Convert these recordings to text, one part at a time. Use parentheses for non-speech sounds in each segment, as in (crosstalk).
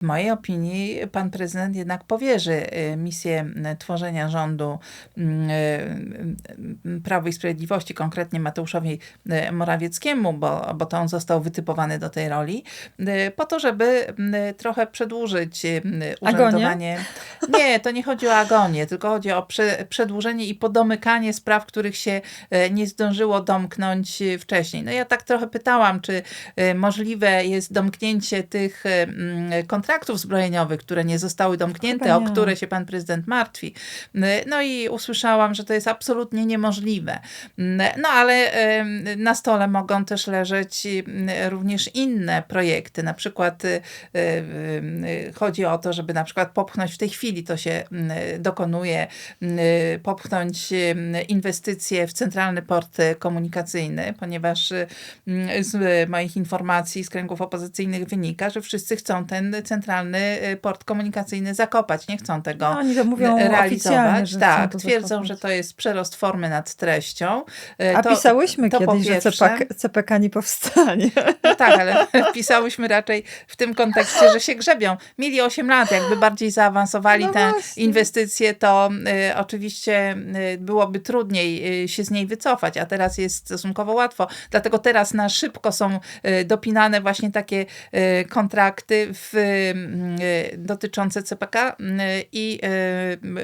W mojej opinii pan prezydent jednak powierzy y, misję y, tworzenia rządu y, y, Prawo i Sprawiedliwości, konkretnie Mateuszowi Morawieckiemu, bo, bo to on został wytypowany do tej roli, po to, żeby trochę przedłużyć urzędowanie. Nie, to nie chodzi o agonię, tylko chodzi o prze, przedłużenie i podomykanie spraw, których się nie zdążyło domknąć wcześniej. No ja tak trochę pytałam, czy możliwe jest domknięcie tych mm, kontraktów zbrojeniowych, które nie zostały domknięte, o które się pan prezydent martwi. No i usłyszałam, że to jest absolutnie niemożliwe. No ale na stole mogą też leżeć również inne projekty. Na przykład y, y, chodzi o to, żeby na przykład popchnąć w tej chwili, to się dokonuje, popchnąć inwestycje w centralny port komunikacyjny, ponieważ z moich informacji z kręgów opozycyjnych wynika, że wszyscy chcą ten centralny y, port komunikacyjny zakopać, nie chcą tego No, oni to mówią oficjalnie, że tak, twierdzą, zakopać. że to jest przerost formy nad treścią. Y, A to- pisałyśmy to kiedyś, że. CPK, CPK nie powstanie. (laughs) no tak, ale (laughs) pisałyśmy raczej w tym kontekście, że się grzebią. Mieli 8 lat, jakby bardziej zaawansowali No te właśnie. inwestycje, to y, oczywiście y, byłoby trudniej y, się z niej wycofać, a teraz jest stosunkowo łatwo. Dlatego teraz na szybko są y, dopinane właśnie takie kontrakty w, dotyczące CPK i y,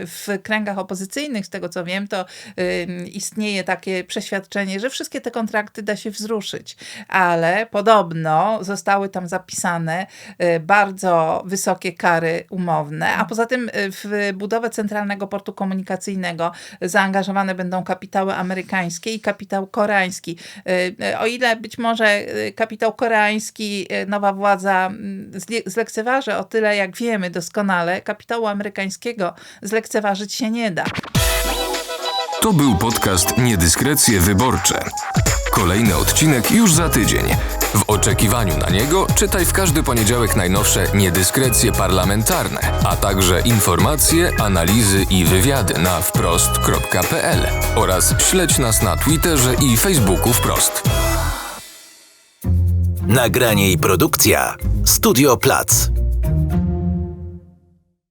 w kręgach opozycyjnych, z tego co wiem, to y, istnieje takie przeświadczenie, że wszystkie te kontrakty da się wzruszyć, ale podobno zostały tam zapisane bardzo wysokie kary umowne, a poza tym w budowę centralnego portu komunikacyjnego zaangażowane będą kapitały amerykańskie i kapitał koreański. O ile być może kapitał koreański nowa władza mm, zlekceważy, o tyle jak wiemy doskonale, kapitału amerykańskiego zlekceważyć się nie da. To był podcast Niedyskrecje Wyborcze. Kolejny odcinek już za tydzień. W oczekiwaniu na niego czytaj w każdy poniedziałek najnowsze niedyskrecje parlamentarne, a także informacje, analizy i wywiady na wprost.pl oraz śledź nas na Twitterze i Facebooku wprost. Nagranie i produkcja Studio Plac.